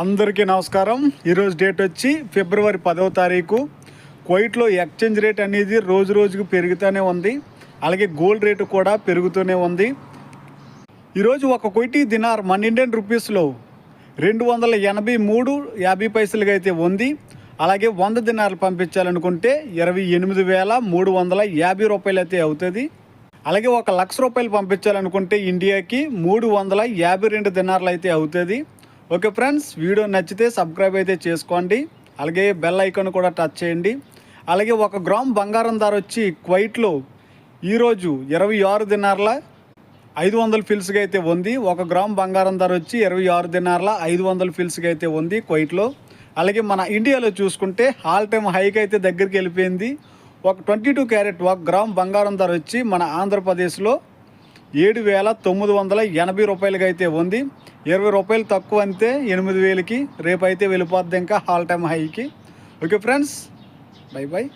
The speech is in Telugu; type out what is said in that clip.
అందరికీ నమస్కారం. ఈరోజు డేట్ వచ్చి ఫిబ్రవరి పదవ తారీఖు. కువైట్లో ఎక్స్చేంజ్ రేట్ అనేది రోజు రోజుకు పెరుగుతూనే ఉంది. అలాగే గోల్డ్ రేటు కూడా పెరుగుతూనే ఉంది. ఈరోజు ఒక కొయిటీ దినార్ మన ఇండియన్ రూపీస్లో రెండు వందల ఎనభై మూడు యాభై పైసలుగా అయితే ఉంది. అలాగే వంద దినార్లు పంపించాలనుకుంటే ఇరవై ఎనిమిది వేల మూడు వందల యాభై రూపాయలు అయితే అవుతుంది. అలాగే ఒక లక్ష రూపాయలు పంపించాలనుకుంటే ఇండియాకి మూడు వందల యాభై రెండు దినార్లు అయితే అవుతుంది. ఓకే ఫ్రెండ్స్ వీడియో నచ్చితే సబ్స్క్రైబ్ అయితే చేసుకోండి. అలాగే బెల్ ఐకాన్ కూడా టచ్ చేయండి. అలాగే ఒక గ్రామ్ బంగారం ధర వచ్చి క్వైట్లో ఈరోజు ఇరవై ఆరు దినార్ల ఐదు వందల ఫిల్స్గా అయితే ఉంది. ఒక గ్రామ్ బంగారం ధర వచ్చి ఇరవై ఆరు దినార్ల ఐదు వందల ఫిల్స్గా అయితే ఉంది క్వైట్లో. అలాగే మన ఇండియాలో చూసుకుంటే ఆల్ టైమ్ హైక్ అయితే దగ్గరికి వెళ్ళిపోయింది. ఒక ట్వంటీ టూ క్యారెట్ ఒక గ్రామ్ బంగారం ధర వచ్చి మన ఆంధ్రప్రదేశ్లో ఏడు వేల తొమ్మిది వందల ఎనభై రూపాయలకి అయితే ఉంది. ఇరవై రూపాయలు తక్కువ అంతే ఎనిమిది వేలకి రేపు అయితే వెళ్ళిపోద్ది ఇంకా all time హైకి. Okay friends bye bye